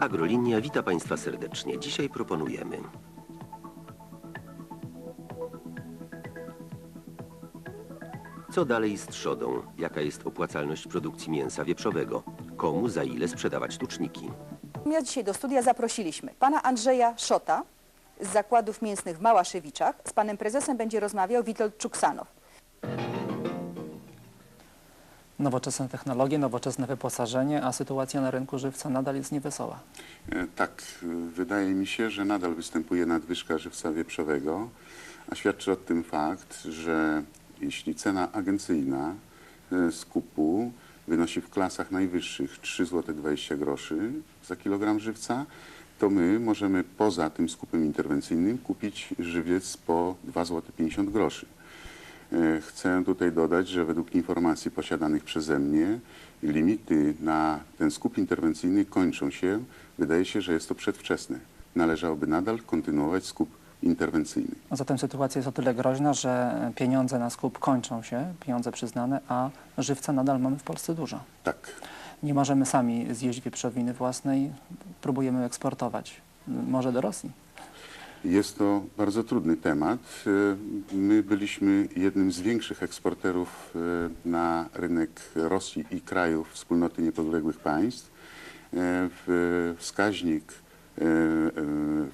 Agrolinia wita Państwa serdecznie. Dzisiaj proponujemy Co dalej z trzodą? Jaka jest opłacalność produkcji mięsa wieprzowego? Komu za ile sprzedawać tuczniki? Natomiast dzisiaj do studia zaprosiliśmy pana Andrzeja Szota z zakładów mięsnych w Małaszewiczach. Z panem prezesem będzie rozmawiał Witold Czuksanow. Nowoczesne technologie, nowoczesne wyposażenie, a sytuacja na rynku żywca nadal jest niewesoła. E, Tak, e, wydaje mi się, że nadal występuje nadwyżka żywca wieprzowego, a świadczy o tym fakt, że jeśli cena agencyjna e, skupu wynosi w klasach najwyższych 3 zł 20 groszy za kilogram żywca, to my możemy poza tym skupem interwencyjnym kupić żywiec po 2 zł 50 groszy. Chcę tutaj dodać, że według informacji posiadanych przeze mnie limity na ten skup interwencyjny kończą się. Wydaje się, że jest to przedwczesne. Należałoby nadal kontynuować skup interwencyjny. A zatem sytuacja jest o tyle groźna, że pieniądze na skup kończą się, pieniądze przyznane, a żywca nadal mamy w Polsce dużo. Tak, Nie możemy sami zjeść wieprzowiny własnej, próbujemy eksportować, może do Rosji. Jest to bardzo trudny temat. E, My byliśmy jednym z większych eksporterów e, na rynek Rosji i krajów wspólnoty niepodległych państw. E, Wskaźnik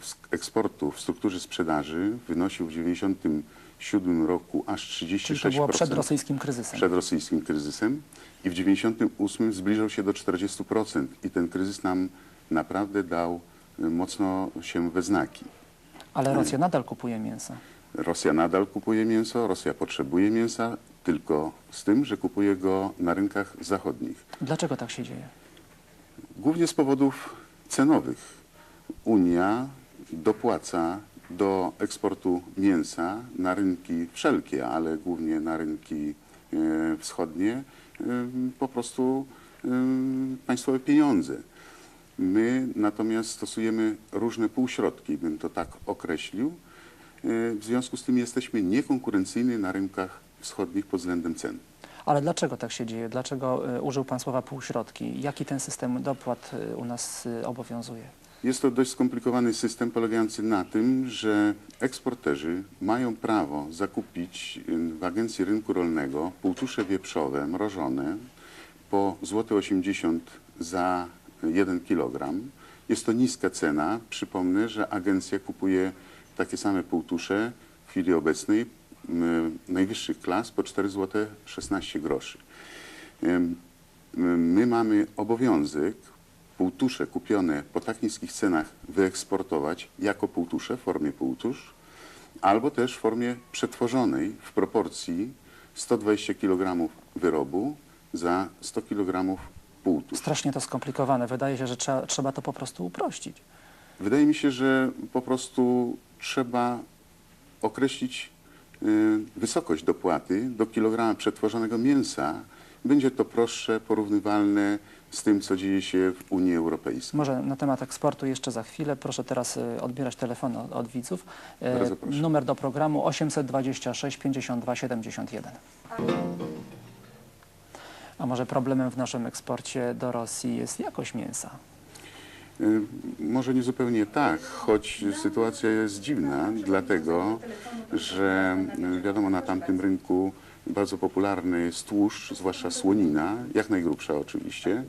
ws- eksportu w strukturze sprzedaży wynosił w 1997 roku aż 36%. Czyli to było przed rosyjskim kryzysem. przed rosyjskim kryzysem i w 98 zbliżał się do 40% i ten kryzys nam naprawdę dał mocno się we znaki. Ale Rosja nadal kupuje mięso. Rosja nadal kupuje mięso, Rosja potrzebuje mięsa, tylko z tym, że kupuje go na rynkach zachodnich. Dlaczego tak się dzieje? Głównie z powodów cenowych. Unia dopłaca do eksportu mięsa na rynki wszelkie, ale głównie na rynki e, wschodnie, e, po prostu e, państwowe pieniądze. My natomiast stosujemy różne półśrodki, bym to tak określił. E, W związku z tym jesteśmy niekonkurencyjni na rynkach wschodnich pod względem cen. Ale dlaczego tak się dzieje? Dlaczego y, użył Pan słowa półśrodki? Jaki ten system dopłat y, u nas obowiązuje? Jest to dość skomplikowany system polegający na tym, że eksporterzy mają prawo zakupić w Agencji Rynku Rolnego półtusze wieprzowe mrożone po złoty 80 za 1 kg. Jest to niska cena. Przypomnę, że agencja kupuje takie same półtusze w chwili obecnej najwyższych klas po 4 zł 16 groszy. My mamy obowiązek półtusze kupione po tak niskich cenach wyeksportować jako półtusze w formie półtusz, albo też w formie przetworzonej w proporcji 120 kg wyrobu za 100 kg. Strasznie to skomplikowane. Wydaje się, że trzeba, trzeba to po prostu uprościć. Wydaje mi się, że po prostu trzeba określić y, wysokość dopłaty do kilograma przetworzonego mięsa. Będzie to prostsze, porównywalne z tym, co dzieje się w Unii Europejskiej. Może na temat eksportu jeszcze za chwilę. Proszę teraz y, odbierać telefony od, od widzów. Y. Numer do programu 826 52 71. A może problemem w naszym eksporcie do Rosji jest jakość mięsa? Y, Może nie zupełnie tak, choć sytuacja jest dziwna, dlatego że y, wiadomo na tamtym rynku bardzo popularny jest tłuszcz, zwłaszcza słonina, jak najgrubsza oczywiście.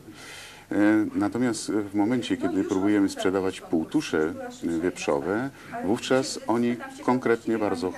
Y, Natomiast w momencie, kiedy próbujemy sprzedawać półtusze y, wieprzowe, wówczas oni konkretnie bardzo y,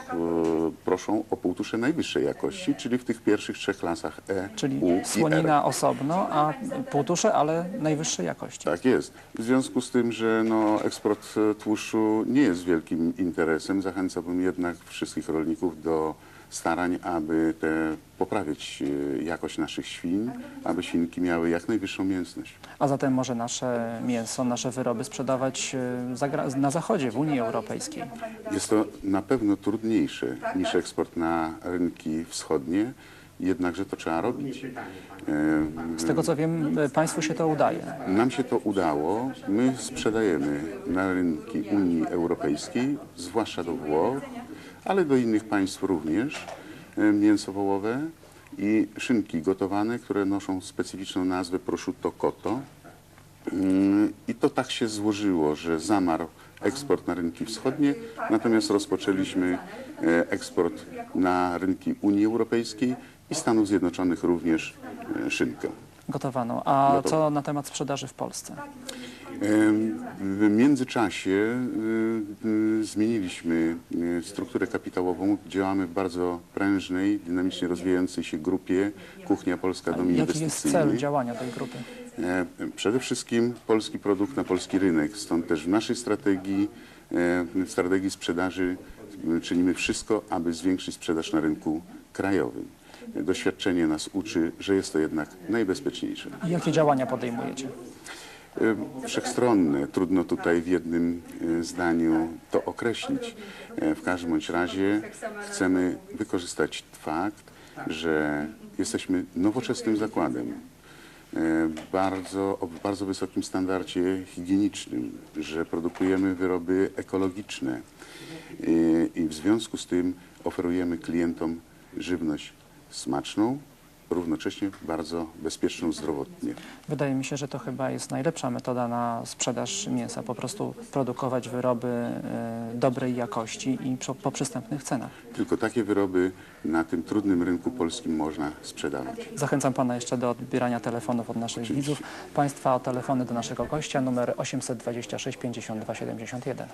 proszą o półtusze najwyższej jakości, czyli w tych pierwszych trzech klasach E, Czyli U i R. słonina osobno, a półtusze, ale najwyższej jakości. Tak jest. W związku z tym, że no, eksport e, tłuszczu nie jest wielkim interesem, zachęcałbym jednak wszystkich rolników do starań, aby te, poprawić e, jakość naszych świń, aby świnki miały jak najwyższą mięsność. A zatem może nasze mięso, nasze wyroby sprzedawać gra- na zachodzie, w Unii Europejskiej. Jest to na pewno trudniejsze niż eksport na rynki wschodnie, jednakże to trzeba robić. E, Z tego co wiem, Państwu się to udaje. Nam się to udało. My sprzedajemy na rynki Unii Europejskiej, zwłaszcza do Włoch, ale do innych państw również e, mięso wołowe i szynki gotowane, które noszą specyficzną nazwę prosciutto cotto. Mm, I to tak się złożyło, że zamarł eksport na rynki wschodnie, natomiast rozpoczęliśmy e, eksport na rynki Unii Europejskiej i Stanów Zjednoczonych również e, szynkę. Gotowaną. A Gotowa. co na temat sprzedaży w Polsce? W międzyczasie y, y, zmieniliśmy y, strukturę kapitałową. Działamy w bardzo prężnej, dynamicznie rozwijającej się grupie Kuchnia Polska Dom Jaki jest cel działania tej grupy? E, Przede wszystkim polski produkt na polski rynek. Stąd też w naszej strategii, e, w strategii sprzedaży czynimy wszystko, aby zwiększyć sprzedaż na rynku krajowym. Doświadczenie nas uczy, że jest to jednak najbezpieczniejsze. I jakie działania podejmujecie? E, Wszechstronne, trudno tutaj w jednym e, zdaniu to określić. E, W każdym bądź razie chcemy wykorzystać fakt, że jesteśmy nowoczesnym zakładem, e, bardzo, o bardzo wysokim standardzie higienicznym, że produkujemy wyroby ekologiczne. E, i w związku z tym oferujemy klientom żywność smaczną, równocześnie bardzo bezpieczną zdrowotnie. Wydaje mi się, że to chyba jest najlepsza metoda na sprzedaż mięsa. Po prostu produkować wyroby e, dobrej jakości i po przystępnych cenach. Tylko takie wyroby na tym trudnym rynku polskim można sprzedawać. Zachęcam Pana jeszcze do odbierania telefonów od naszych Oczywiście. widzów. Państwa o telefony do naszego gościa numer 826 52 71.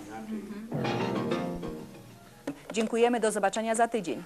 Dziękujemy, do zobaczenia za tydzień.